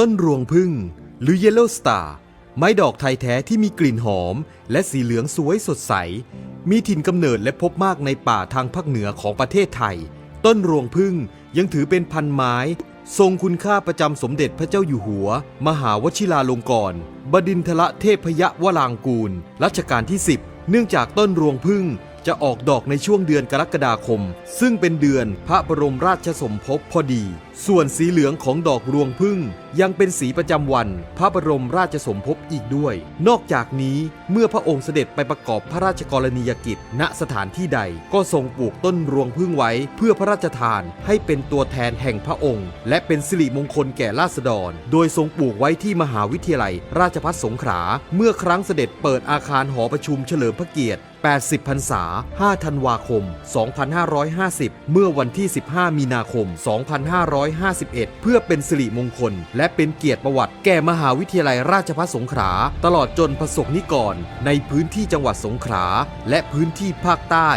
ต้นรวงพึ่ง หรือ Yellow Star ไม้ดอกไทยแท้ที่มีกลิ่นหอม และสีเหลืองสวยสดใส มีถิ่นกำเนิดและพบมากในป่าทางภาคเหนือของประเทศไทย ต้นรวงพึ่งยังถือเป็นพันไม้ ทรงคุณค่าประจำสมเด็จพระเจ้าอยู่หัว มหาวชิราลงกรณบดินทรเทพยวรางกูล รัชกาลที่ 10 เนื่องจากต้นรวงพึ่ง จะออกดอกในช่วงเดือนกรกฎาคม ซึ่งเป็นเดือนพระบรมราชสมภพพอดี ส่วนสีเหลืองของดอกรวงพึ่ง ยังเป็นสีประจำวัน พระบรมราชสมภพอีกด้วย นอกจากนี้เมื่อพระองค์เสด็จไปประกอบพระราชกรณียกิจ ณสถานที่ใดก็ทรงปลูกต้นรวงพึ่งไว้เพื่อพระราชทานให้เป็นตัวแทนแห่งพระองค์ และเป็นสิริมงคลแก่ราษฎร โดยทรงปลูกไว้ที่มหาวิทยาลัย ราชภัฏสงขลาเมื่อครั้งเสด็จเปิดอาคารหอประชุมเฉลิมพระเกียรติ 80พรรษา 5 ธันวาคม 2550 เมื่อวันที่ 15 มีนาคม 2551 เพื่อเป็นสิริมงคล และเป็นเกียรติประวัติแก่มหาวิทยาลัยราชภัฏสงขลาตลอดจนประสบนิกรในพื้นที่จังหวัดสงขลาและพื้นที่ภาคใต้